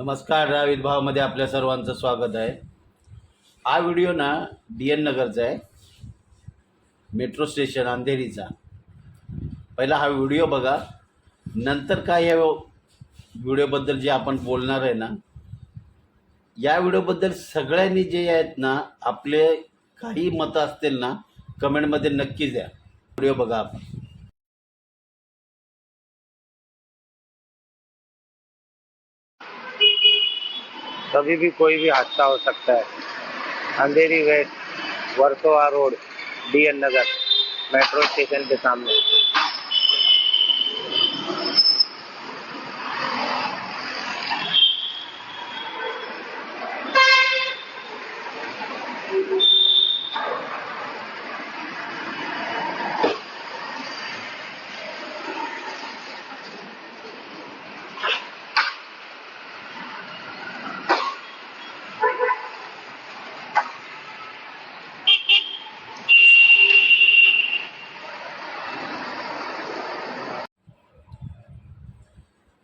नमस्कार रावित भावमध्ये आपल्या सर्वांचं स्वागत आहे. हा व्हिडिओ ना डी एन नगरचा आहे. मेट्रो स्टेशन अंधेरीचा. पहिला हा व्हिडिओ बघा. नंतर काय या व्हिडिओबद्दल जे आपण बोलणार आहे ना या व्हिडिओबद्दल सगळ्यांनी जे आहेत ना आपले काही मतं असतील ना कमेंटमध्ये नक्की द्या. व्हिडिओ बघा आपण. कभी भी कोई भी हादसा हो सकता है। Andheri west Versova road D N Nagar metro station के सामने।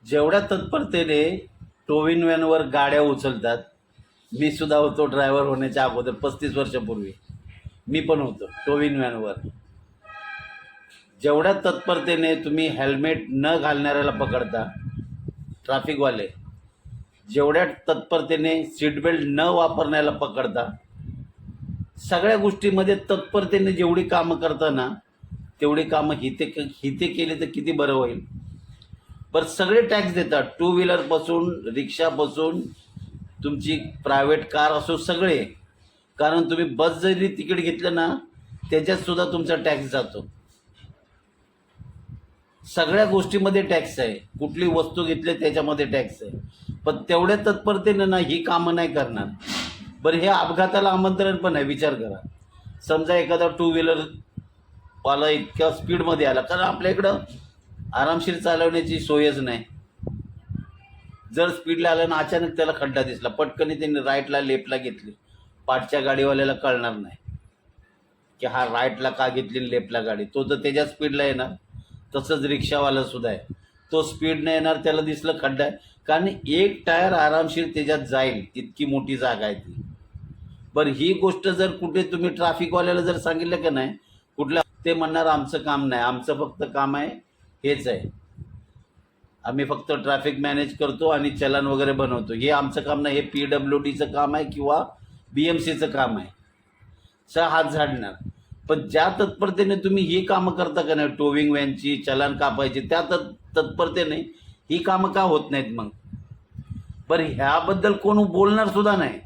जेवढ्या तत्परतेने टोविन व्हॅनवर गाड्या उचलतात मी सुद्धा होतो ड्रायव्हर होण्याच्या अगोदर पस्तीस वर्षापूर्वी. मी पण होतो टोविन व्हॅनवर जेवढ्या तत्परतेने तुम्ही हेल्मेट न घालणाऱ्याला पकडता ट्रॅफिकवाले जेवढ्या तत्परतेने सीट बेल्ट न वापरण्याला पकडता सगळ्या गोष्टीमध्ये तत्परतेने जेवढी कामं करता ना तेवढी कामं हिते हिते केली तर किती बरं होईल? बरं सगळे टॅक्स देतात. टू व्हीलरपासून रिक्षापासून तुमची प्रायव्हेट कार असो सगळे. कारण तुम्ही बस जरी तिकीट घेतलं ना त्याच्यात सुद्धा तुमचा टॅक्स जातो. सगळ्या गोष्टीमध्ये टॅक्स आहे. कुठली वस्तू घेतली त्याच्यामध्ये टॅक्स आहे. पण तेवढ्या तत्परतेनं ना ही कामं नाही करणार. बरं हे अपघाताला आमंत्रण पण आहे विचार करा. समजा एखादा टू व्हीलरवाला इतक्या स्पीडमध्ये आला कारण आपल्या इकडं. आरामशीर चालवण्याची सोयच नाही. जर स्पीडला आलं ना अचानक त्याला खड्डा दिसला. पटकन त्यांनी राईटला लेफ्टला घेतली. पाठच्या गाडीवाल्याला कळणार नाही. की हा राईटला का घेतली लेफ्टला गाडी? तो तर त्याच्या स्पीडला येणार. तसंच रिक्षावाला सुद्धा आहे. तो स्पीडनं येणार त्याला दिसलं खड्डा आहे. कारण एक टायर आरामशीर त्याच्यात जाईल. इतकी मोठी जागा आहे ती. बरं ही गोष्ट जर कुठे तुम्ही ट्रॅफिकवाल्याला जर सांगितलं का नाही कुठल्या ते म्हणणार आमचं काम नाही. आमचं फक्त काम आहे हेच आहे. आम्ही फक्त ट्रॅफिक मॅनेज करतो आणि चलन वगैरे बनवतो. हे आमचं काम नाही हे पी डब्ल्यू डीचं काम आहे किंवा बी एम सीचं काम आहे. स हात झाडणार. पण ज्या तत्परतेने तुम्ही ही कामं करता का नाही टोविंग व्हॅनची चलन कापायची त्या तत् तत्परतेने ही कामं का होत नाहीत मग? बरं ह्याबद्दल कोण बोलणार सुद्धा नाही.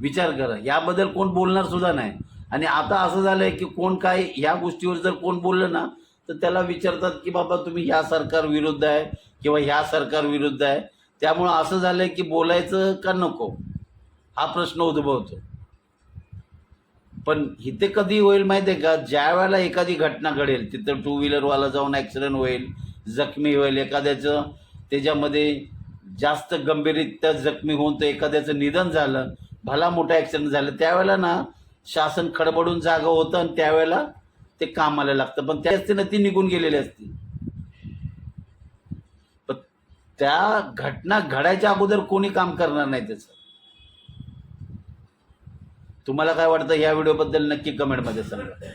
विचार करा याबद्दल कोण बोलणार सुद्धा नाही. आणि आता असं झालंय की कोण काय ह्या गोष्टीवर जर कोण बोललं ना तर त्याला विचारतात की बाबा तुम्ही ह्या सरकार विरुद्ध आहे किंवा ह्या सरकार विरुद्ध आहे. त्यामुळं असं झालंय की बोलायचं का नको? हा प्रश्न उद्भवतो. पण इथे कधी होईल माहिती आहे का? ज्या वेळेला एखादी घटना घडेल तिथं टू व्हीलरवाला जाऊन ॲक्सिडेंट होईल जखमी होईल एखाद्याचं त्याच्यामध्ये जास्त गंभीररित्या जखमी होऊन तर एखाद्याचं निधन झालं भला मोठा ॲक्सिडेंट झालं त्यावेळेला ना शासन खडबडून जागा होतं आणि त्यावेळेला ते कामाला लागतं. पण त्या असते ना ती निघून गेलेली असती. पण त्या घटना घडायच्या अगोदर कोणी काम करणार नाही त्याचं. तुम्हाला काय वाटतं? या व्हिडिओबद्दल नक्की कमेंटमध्ये सांगा.